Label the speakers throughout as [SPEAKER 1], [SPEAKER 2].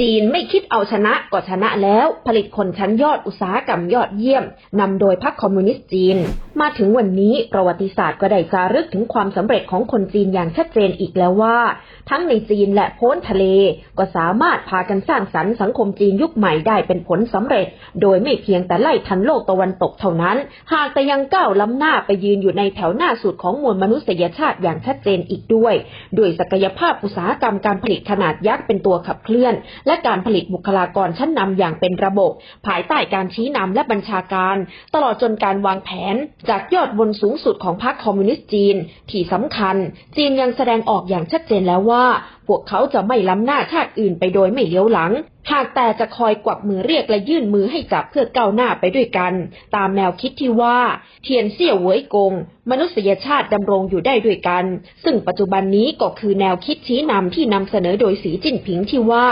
[SPEAKER 1] จีนไม่คิดเอาชนะก็ชนะแล้ว ผลิตคนชั้นยอดอุตสาหกรรมยอดเยี่ยมนำโดยพรรคคอมมิวนิสต์จีน มาถึงวันนี้ประวัติศาสตร์ก็ได้จารึกถึงความสำเร็จของคนจีนอย่างชัดเจนอีกแล้วว่า ทั้งในจีนและโพ้นทะเล ก็สามารถพากันสร้างสรรค์สังคมจีนยุคใหม่ได้เป็นผลสำเร็จ โดยไม่เพียงแต่ไล่ทันโลกตะวันตกเท่านั้น หากแต่ยังก้าวล้ำหน้าไปยืนอยู่ในแถวหน้าสุดของมวลมนุษยชาติอย่างชัดเจนอีกด้วย ด้วยศักยภาพอุตสาหกรรมการผลิตขนาดยักษ์เป็นตัวขับเคลื่อนและการผลิตบุคลากรชั้นนำอย่างเป็นระบบ ภายใต้การชี้นำและบัญชาการ ตลอดจนการวางแผน จากยอดบนสูงสุดของพรรคคอมมิวนิสต์จีน ที่สำคัญ จีนยังแสดงออกอย่างชัดเจนแล้วว่า พวกเขาจะไม่ล้ำหน้าชาติอื่นไปโดยไม่เลี้ยวหลัง หากแต่จะคอยกวักมือเรียกและยื่นมือให้จับเพื่อก้าวหน้าไปด้วยกัน ตามแนวคิดที่ว่า เทียนเสี่ยวเหวยกง มนุษยชาติดำรงอยู่ได้ด้วยกัน ซึ่งปัจจุบันนี้ก็คือแนวคิดชี้นำที่นำเสนอโดยสีจิ้นผิงที่ว่า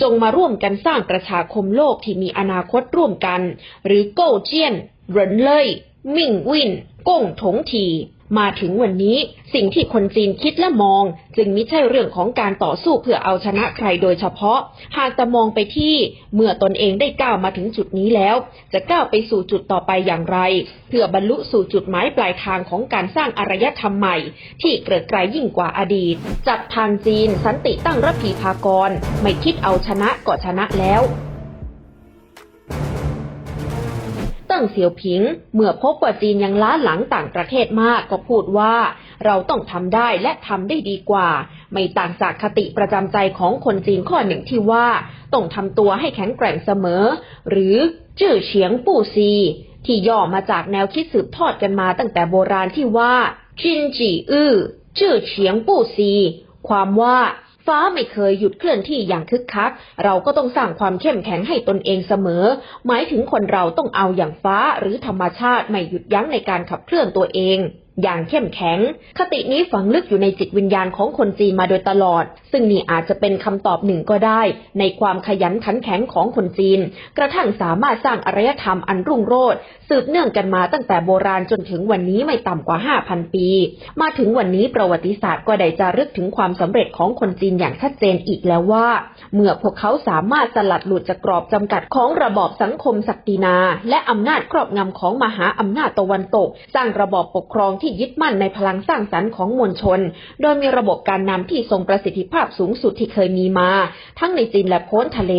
[SPEAKER 1] จงมาร่วมกันสร้างประชาคมโลกที่มีอนาคตร่วมกัน หรือโก้เจี้ยนเหรินเล่ยมิ่งวินก้งถงที มาถึงวันนี้สิ่งที่คนจีนคิดและมอง จึงไม่ใช่เรื่องของการต่อสู้เพื่อเอาชนะใครโดยเฉพาะ หากแต่มองไปที่เมื่อตนเองได้ก้าวมาถึงจุดนี้แล้ว จะก้าวไปสู่จุดต่อไปอย่างไร เพื่อบรรลุสู่จุดหมายปลายทางของการสร้างอารยธรรมใหม่ ที่เกริกไกรยิ่งกว่าอดีต จับทางจีนสันติตั้งระพีพากร ไม่คิดเอาชนะก็ชนะแล้ว งเสี่ยวผิง เมื่อพบว่าจีนยังล้าหลังต่างประเทศมากก็พูดว่า เราต้องทำได้และทำได้ดีกว่า ไม่ต่างจากคติประจำใจของคนจีนข้อหนึ่งที่ว่า ต้องทำตัวให้แข็งแกร่งเสมอ หรือจื่อเฉียงปู่ซี ที่ย่อมาจากแนวคิดสืบทอดกันมาตั้งแต่โบราณที่ว่าจินจีอื้อจื่อเฉียงปู่ซี ความว่า ฟ้าไม่เคยหยุดเคลื่อนที่อย่างคึกคัก เราก็ต้องสร้างความเข้มแข็งให้ตนเองเสมอ หมายถึงคนเราต้องเอาอย่างฟ้าหรือธรรมชาติไม่หยุดยั้งในการขับเคลื่อนตัวเอง อย่างเข้มแข็ง คตินี้ฝังลึกอยู่ในจิตวิญญาณของคนจีนมาโดยตลอด ซึ่งนี่อาจจะเป็นคำตอบหนึ่งก็ได้ ในความขยันขันแข็งของคนจีน กระทั่งสามารถสร้างอารยธรรมอันรุ่งโรจน์สืบเนื่องกันมาตั้งแต่โบราณจนถึงวันนี้ไม่ต่ำกว่า 5,000 ปี มาถึงวันนี้ประวัติศาสตร์ก็ได้จารึกถึงความสำเร็จของคนจีนอย่างชัดเจนอีกแล้วว่า เมื่อพวกเขาสามารถสลัดหลุดจากกรอบจำกัดของระบอบสังคมศักดินา และอำนาจครอบงำของมหาอำนาจตะวันตก สร้างระบอบปกครองที่ที่ยึดมั่นในพลังสร้างสรรค์ของมวลชน โดยมีระบบการนำที่ทรงประสิทธิภาพสูงสุดที่เคยมีมา ทั้งในจีนและโพ้นทะเล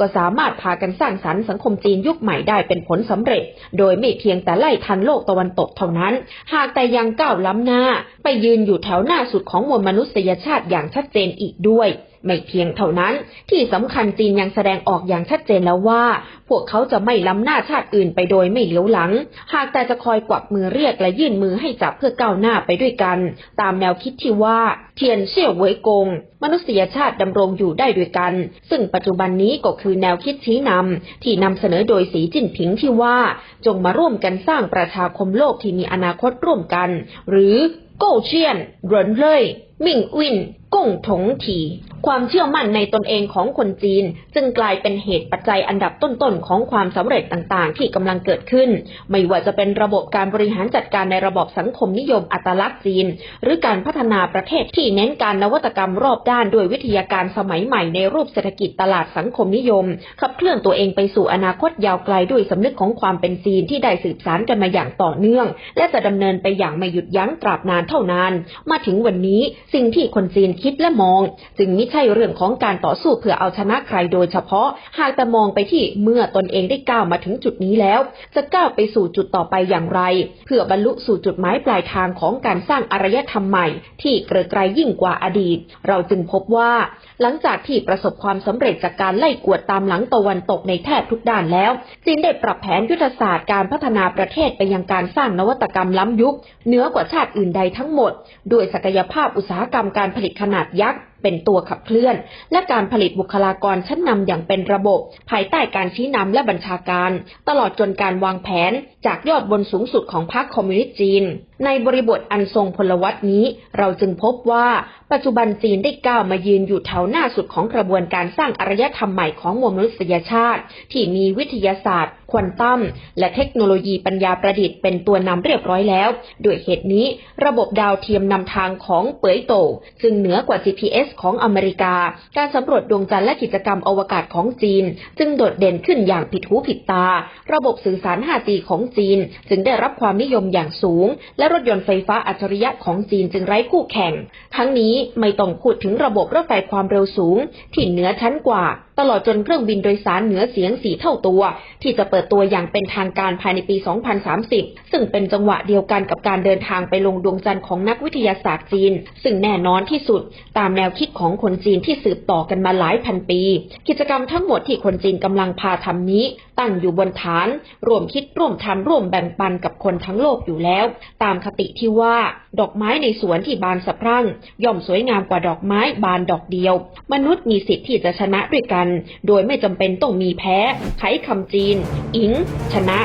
[SPEAKER 1] ก็สามารถพากันสร้างสรรค์สังคมจีนยุคใหม่ได้เป็นผลสำเร็จ โดยไม่เพียงแต่ไล่ทันโลกตะวันตกเท่านั้น หากแต่ยังก้าวล้ำหน้า ไปยืนอยู่แถวหน้าสุดของมวลมนุษยชาติอย่างชัดเจนอีกด้วย ไม่เพียงเท่านั้น ที่สำคัญจีนยังแสดงออกอย่างชัดเจนแล้วว่า พวกเขาจะไม่ล้ำหน้าชาติอื่นไปโดยไม่เลี้ยวหลัง หากแต่จะคอยกวักมือเรียกและยื่นมือให้จับเพื่อก้าวหน้าไปด้วยกัน ตามแนวคิดที่ว่าเทียนเสี่ยวเวยกง มนุษยชาติดำรงอยู่ได้ด้วยกัน ซึ่งปัจจุบันนี้ก็คือแนวคิดชี้นำที่นำเสนอโดยสีจิ้นผิงที่ว่าจงมาร่วมกันสร้างประชาคมโลกที่มีอนาคตร่วมกัน หรือโกเชียนเหรินเล่ยมิ่งวิน งถงถีความเชื่อมั่นในตนเองของคนจีน จึงกลายเป็นเหตุปัจจัยอันดับต้นๆของความสำเร็จต่างๆ ที่กำลังเกิดขึ้น ไม่ว่าจะเป็นระบบการบริหารจัดการในระบบสังคมนิยมอัตลักษณ์จีน หรือการพัฒนาประเทศที่เน้นการนวัตกรรมรอบด้านด้วยวิทยาการสมัยใหม่ในรูปเศรษฐกิจตลาดสังคมนิยม ขับเคลื่อนตัวเองไปสู่อนาคตยาวไกลด้วยสำนึกของความเป็นจีนที่ได้สืบสานกันมาอย่างต่อเนื่อง และจะดำเนินไปอย่างไม่หยุดยั้งตราบนานเท่านาน มาถึงวันนี้สิ่งที่คนจีนคิดและมอง จึงไม่ใช่เรื่องของการต่อสู้เพื่อเอาชนะใครโดยเฉพาะ หากแต่มองไปที่เมื่อตนเองได้ก้าวมาถึงจุดนี้แล้ว จะก้าวไปสู่จุดต่อไปอย่างไร เพื่อบรรลุสู่จุดหมายปลายทางของการสร้างอารยธรรมใหม่ ที่เกริกไกรยิ่งกว่าอดีต เราจึงพบว่า หลังจากที่ประสบความสำเร็จจากการไล่กวดตามหลังตะวันตกในแทบทุกด้านแล้ว จีนได้ปรับแผนยุทธศาสตร์การพัฒนาประเทศไปยังการสร้างนวัตกรรมล้ำยุคเหนือกว่าชาติอื่นใดทั้งหมด ด้วยศักยภาพอุตสาหกรรมการผลิตขนาดยักษ์ เป็นตัวขับเคลื่อน และการผลิตบุคลากรชั้นนำอย่างเป็นระบบ ภายใต้การชี้นำและบัญชาการ ตลอดจนการวางแผนจากยอดบนสูงสุดของพรรคคอมมิวนิสต์จีน ในบริบทอันทรงพลวัตนี้ เราจึงพบว่า ปัจจุบันจีนได้ก้าวมายืนอยู่แถวหน้าสุดของกระบวนการสร้างอารยธรรมใหม่ของมวลมนุษยชาติ ที่มีวิทยาศาสตร์ ควอนตัม และเทคโนโลยีปัญญาประดิษฐ์เป็นตัวนำเรียบร้อยแล้วด้วยเหตุนี้ ระบบดาวเทียมนำทางของเปยโตจึงเหนือกว่า GPS ของอเมริกา การสำรวจดวงจันทร์และกิจกรรมอวกาศของจีน จึงโดดเด่นขึ้นอย่างผิดหูผิดตา ระบบสื่อสาร 5G ของจีน จึงได้รับความนิยมอย่างสูง และรถยนต์ไฟฟ้าอัจฉริยะของจีนจึงไร้คู่แข่ง ทั้งนี้ไม่ต้องพูดถึงระบบรถไฟความเร็วสูง ที่เหนือชั้นกว่า ตลอดจนเครื่องบินโดยสารเหนือเสียงสีเท่าตัว ที่จะเปิดตัวอย่างเป็นทางการภายในปี 2030 ซึ่งเป็นจังหวะเดียวกันกับการเดินทางไปลงดวงจันทร์ของนักวิทยาศาสตร์จีน ซึ่งแน่นอนที่สุดตามแนวคิดคิดของคนจีนที่สืบต่อกันมาหลายพันปี กิจกรรมทั้งหมดที่คนจีนกำลังพาทำนี้ ตั้งอยู่บนฐาน ร่วมคิดร่วมทำร่วมแบ่งปันกับคนทั้งโลกอยู่แล้ว ตามคติที่ว่า ดอกไม้ในสวนที่บานสะพรั่ง ย่อมสวยงามกว่าดอกไม้บานดอกเดียว มนุษย์มีสิทธิ์ที่จะชนะด้วยกัน โดยไม่จำเป็นต้องมีแพ้ไขคำจีน อิง ชนะ